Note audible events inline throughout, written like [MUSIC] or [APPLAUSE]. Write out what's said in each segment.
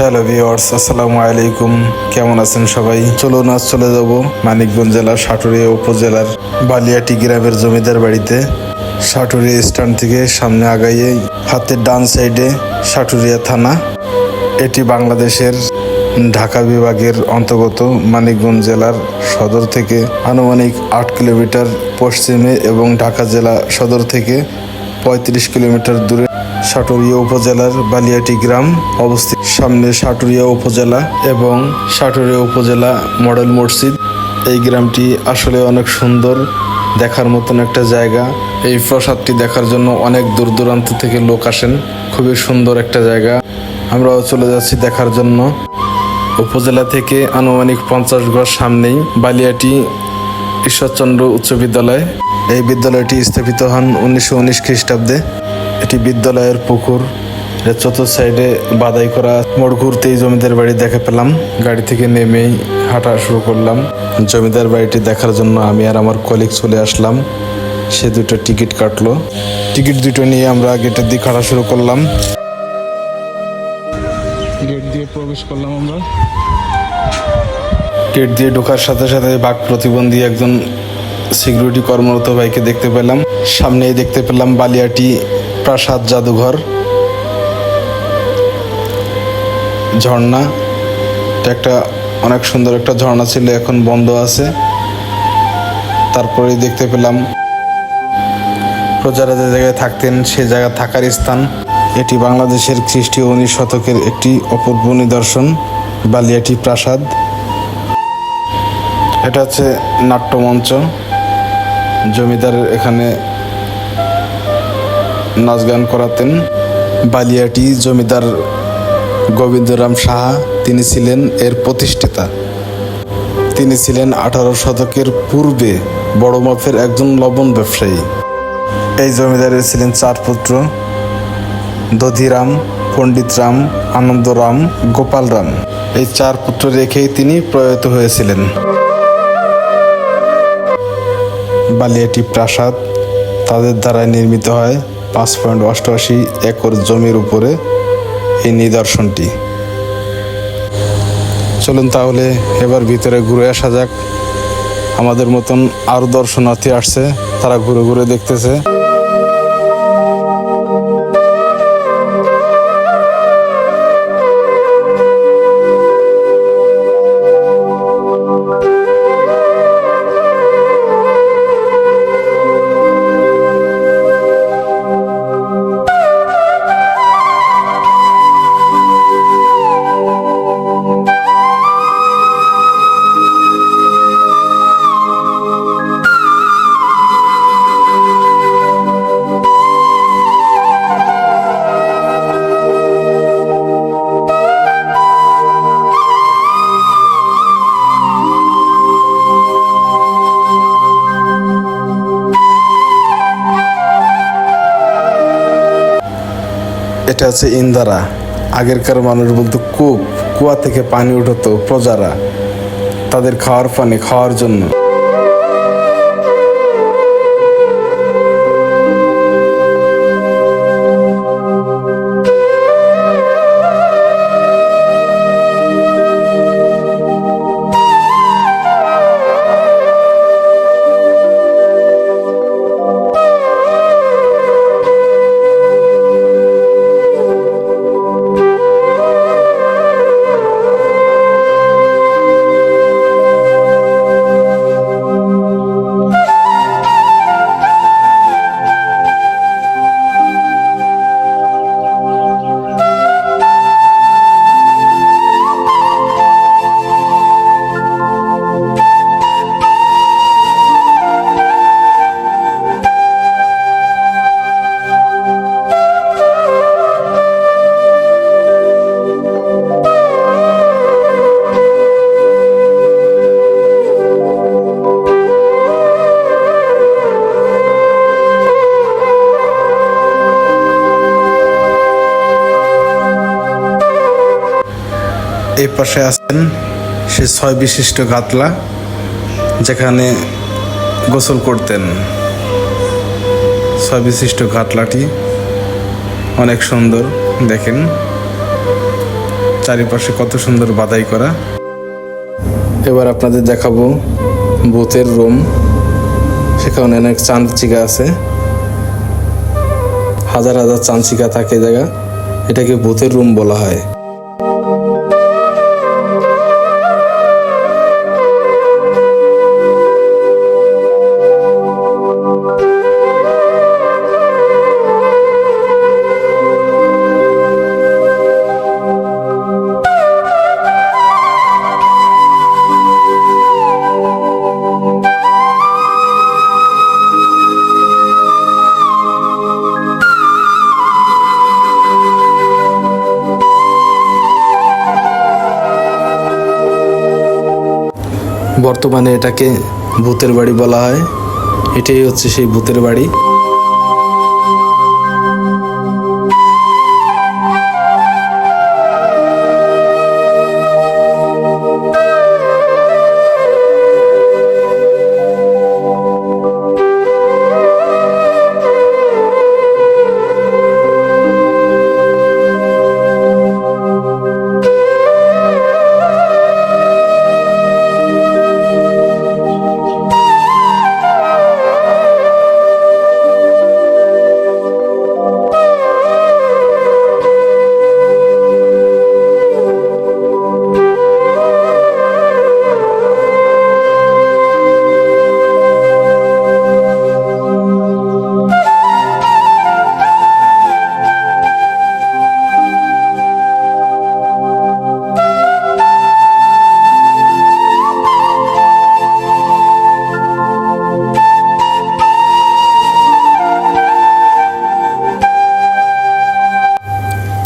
Hello viewers আসসালামু আলাইকুম কেমন আছেন সবাই? চলুন, আজ চলে যাব মানিকগঞ্জ জেলার সাটুরিয়া উপজেলার বালিয়াটি গ্রামের জমিদার বাড়িতে। সাটুরিয়া স্ট্যান্ড থেকে সামনে আগাইয়ে হাতের ডান সাইডে সাটুরিয়া থানা। এটি বাংলাদেশের ঢাকা বিভাগের অন্তর্গত মানিকগঞ্জ জেলার সদর থেকে আনুমানিক আট কিলোমিটার পশ্চিমে এবং ঢাকা জেলা সদর থেকে পঁয়ত্রিশ কিলোমিটার দূরে। সাটুরিয়া উপজেলার বালিয়াটি গ্রাম অবস্থিত। সামনে সাটুরিয়া উপজেলা এবং সাটুরিয়া উপজেলা মডেল মসজিদ। এই গ্রামটি আসলে অনেক সুন্দর, দেখার মতন একটা জায়গা। এই প্রাসাদটি দেখার জন্য অনেক দূর দূরান্ত থেকে লোক আসেন। খুবই সুন্দর একটা জায়গা। আমরাও চলে যাচ্ছি দেখার জন্য। উপজেলা থেকে আনুমানিক পঞ্চাশ গজ সামনেই বালিয়াটি ঈশ্বরচন্দ্র উচ্চ বিদ্যালয়। এই বিদ্যালয়টি স্থাপিত হন উনিশশো উনিশ খ্রিস্টাব্দে। এটি বিদ্যালয়ের পুকুর। এর চতুর্থ সাইডে বাদাই করা মোড় ঘুরতেই জমিদার বাড়ি দেখা পেলাম। গাড়ি থেকে নেমেই হাঁটা শুরু করলাম। জমিদার বাড়িটি দেখার জন্য আমি আর আমার কলিগ চলে আসলাম। সে দুটো টিকিট কাটলো। টিকিট দুটো নিয়ে আমরা গেটের দিকে হাঁটা শুরু করলাম। গেট দিয়ে প্রবেশ করলাম আমরা। গেট দিয়ে ঢোকার সাথে সাথে বাঘ প্রতিবন্ধী একজন সিকিউরিটি কর্মরত ভাইকে দেখতে পেলাম। সামনেই দেখতে পেলাম বালিয়াটি প্রাসাদ, জাদুঘর, ঝর্ণা। একটা অনেক সুন্দর একটা ঝর্ণা ছিল, এখন বন্ধ আছে। তারপরেই দেখতে পেলাম প্রজারা যে জায়গায় থাকতেন, সে জায়গা থাকার স্থান। এটি বাংলাদেশের খ্রিস্টীয় উনিশ শতকের একটি অপূর্ব নিদর্শন, বালিয়াটি প্রাসাদ। এটা হচ্ছে নাট্যমঞ্চ। জমিদার এখানে নাচ গান করাতেন। বালিয়াটি জমিদার গোবিন্দরাম সাহা, তিনি ছিলেন এর প্রতিষ্ঠাতা। তিনি ছিলেন আঠারো শতকের পূর্বে বড় মাপের একজন লবণ ব্যবসায়ী। এই জমিদারের ছিলেন চার পুত্র, দধিরাম, পণ্ডিতরাম, আনন্দরাম, গোপালরাম। এই চার পুত্র রেখেই তিনি প্রয়াত হয়েছিলেন। বালিয়াটি প্রাসাদ তাদের দ্বারা নির্মিত হয়। পাঁচ পয়েন্ট অষ্টআশি একর জমির উপরে এই নিদর্শনটি। চলুন তাহলে এবার ভিতরে ঘুরে আসা যাক। আমাদের মতন আরও দর্শনার্থী আসছে, তারা ঘুরে ঘুরে দেখতেছে। এটা হচ্ছে ইন্দারা। আগেরকার মানুষ বলতো, কূপ, কুয়া থেকে পানি উঠতো প্রজারা তাদের খাওয়ার পানি খাওয়ার জন্য। এই পাশে আছেন সে ছয় বিশিষ্ট গাতলা, যেখানে গোসল করতেন। ছয় বিশিষ্ট গাতলাটি অনেক সুন্দর, দেখেন। চারিপাশে কত সুন্দর বাদাই করা। এবার আপনাদের দেখাবো বুথের রুম। সেখানে অনেক চান্দিকা আছে। হাজার হাজার চাঁদচিকা থাকে জায়গা। এটাকে বুথের রুম বলা হয়। বর্তমানে এটাকে ভূতের বাড়ি বলা হয়। এটাই হচ্ছে সেই ভূতের বাড়ি।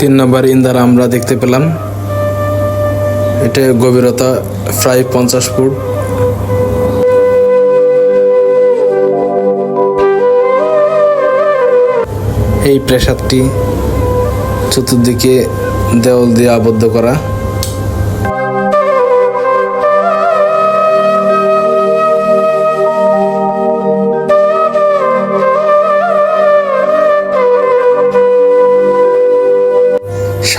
তিন নম্বর ইন্দার আমরা দেখতে পেলাম। এটা গভীরতা প্রায় পঞ্চাশ ফুট। এই প্রেসাদটি চতুর্দিকে দেওয়াল দিয়ে আবদ্ধ করা।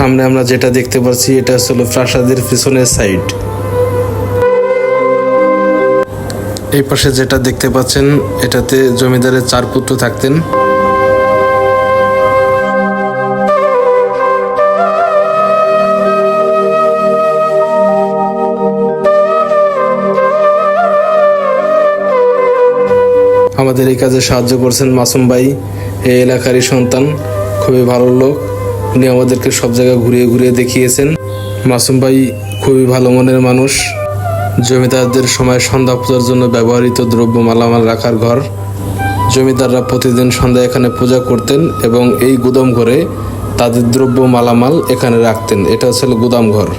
সামনে আমরা যেটা দেখতে পাচ্ছি এটা হলো প্রাসাদের পিছনের সাইড এই পাশে যেটা দেখতে পাচ্ছেন, এটাতে জমিদারের চার পুত্র থাকতেন। আমাদের এই কাজে সাহায্য করছেন মাসুম ভাই। এই এলাকারই সন্তান, খুবই ভালো লোক। উনি আমাদেরকে সব জায়গায় ঘুরিয়ে ঘুরিয়ে দেখিয়েছেন। মাসুম ভাই খুবই ভালো মনের মানুষ। জমিদারদের সময় সন্ধ্যা পূজার জন্য ব্যবহৃত দ্রব্য মালামাল রাখার ঘর। জমিদাররা প্রতিদিন সন্ধ্যায় এখানে পূজা করতেন এবং এই গুদাম ঘরে তাদের দ্রব্য মালামাল এখানে রাখতেন। এটা ছিল গুদাম ঘর।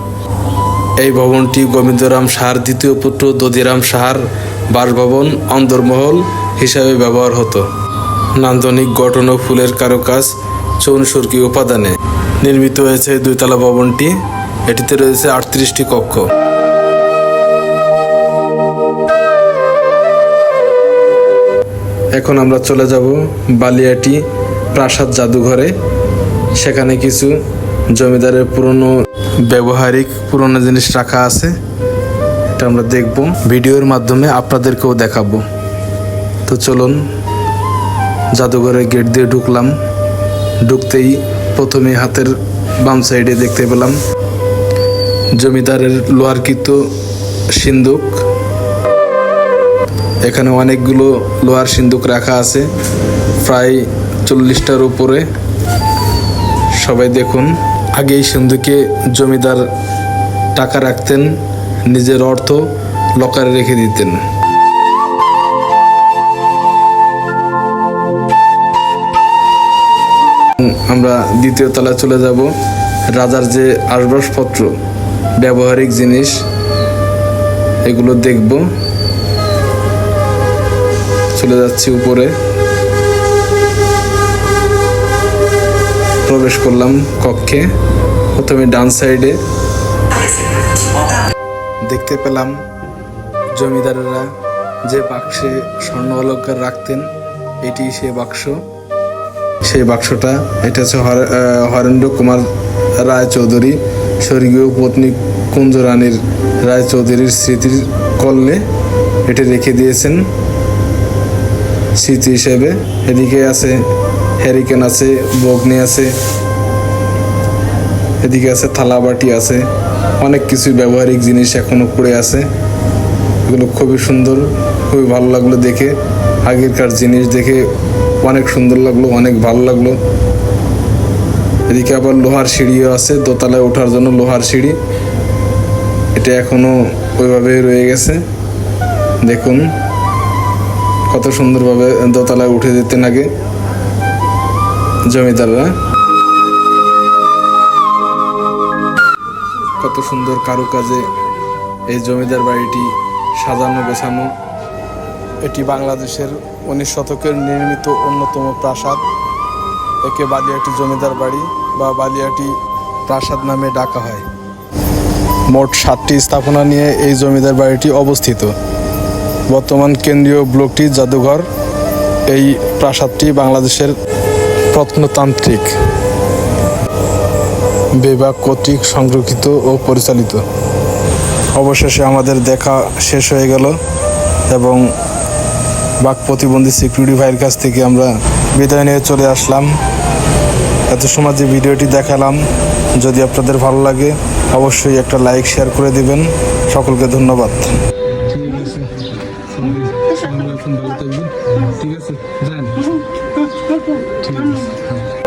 এই ভবনটি গোবিন্দরাম সাহার দ্বিতীয় পুত্র দদিরাম সাহার বাসভবন অন্দরমহল হিসাবে ব্যবহার হতো। নান্দনিক গঠন ও ফুলের কারুকাজ চৌনসুরকি উপাদানে নির্মিত হয়েছে দুইতলা ভবনটি। এটিতে রয়েছে আটত্রিশটি কক্ষ। এখন আমরা চলে যাব বালিয়াটি প্রাসাদ জাদুঘরে। সেখানে কিছু জমিদারের পুরনো ব্যবহারিক পুরনো জিনিস রাখা আছে। এটা আমরা দেখব। ভিডিওর মাধ্যমে আপনাদেরকেও দেখাবো। তো চলুন, জাদুঘরের গেট দিয়ে ঢুকলাম। ঢুকতেই প্রথমে হাতের বাম সাইডে দেখতে পেলাম জমিদারের লোহারকৃত সিন্দুক। এখানে অনেকগুলো লোহার সিন্দুক রাখা আছে। প্রায় চল্লিশটার উপরে। সবাই দেখুন, আগে এই সিন্ধুকে জমিদার টাকা রাখতেন, নিজের অর্থ লকারে রেখে দিতেন। দ্বিতীয় তলায় চলে যাব। রাজার যে আসবাবপত্র, ব্যবহারিক জিনিস, এগুলো দেখব। চলে যাচ্ছি উপরে। প্রবেশ করলাম কক্ষে। প্রথমে ডান সাইডে। দেখতে পেলাম জমিদারেরা যে বাক্সে স্বর্ণ অলঙ্কার রাখতেন, এটি সে বাক্স। সেই বাক্সটা, এটা হচ্ছে হর- হরেন্দ্র কুমার রায় চৌধুরী স্বর্গীয় পত্নী কুঞ্জ রানীর রায় চৌধুরীর স্মৃতির কল্লে এটা রেখে দিয়েছেন। স্মৃতি হিসেবে এদিকে আছে হ্যারিকেন আছে, বগ্নি আছে, এদিকে আছে থালা বাটি আছে, অনেক কিছু ব্যবহারিক জিনিস এখনও পড়ে আছে। এগুলো খুবই সুন্দর, খুবই ভালো লাগল দেখে। আগেরকার জিনিস দেখে অনেক সুন্দর লাগল, অনেক ভালো লাগল। এদিকে আবার লোহার সিঁড়িও আছে, দোতলায় ওঠার জন্য লোহার সিঁড়ি। এটা এখনও ওইভাবে রয়ে গেছে। দেখুন, কত সুন্দরভাবে দোতলায় উঠে যেতে লাগে জমিদাররা। কত সুন্দর কারুকাজে এই জমিদার বাড়িটি সাজানো গোছানো। এটি বাংলাদেশের উনিশ শতকের নির্মিত অন্যতম প্রাসাদ। একে বালিয়াটি জমিদার বাড়ি বা বালিয়াটি প্রাসাদ নামে ডাকা হয়। মোট সাতটি স্থাপনা নিয়ে এই জমিদার বাড়িটি অবস্থিত। বর্তমান কেন্দ্রীয় ব্লকটি জাদুঘর। এই প্রাসাদটি বাংলাদেশের প্রত্নতান্ত্রিক বিভাগ কর্তৃক সংরক্ষিত ও পরিচালিত। অবশেষে আমাদের দেখা শেষ হয়ে গেল এবং বাক প্রতিবন্ধী সিকিউরিটি ভাইয়ের কাছ থেকে আমরা বিদায় নিয়ে চলে আসলাম। এত সময় যে ভিডিওটি দেখালাম যদি আপনাদের ভালো লাগে অবশ্যই একটা লাইক শেয়ার করে দিবেন। সকলকে ধন্যবাদ। ঠিক আছে [LAUGHS] ঠিক আছে হ্যাঁ।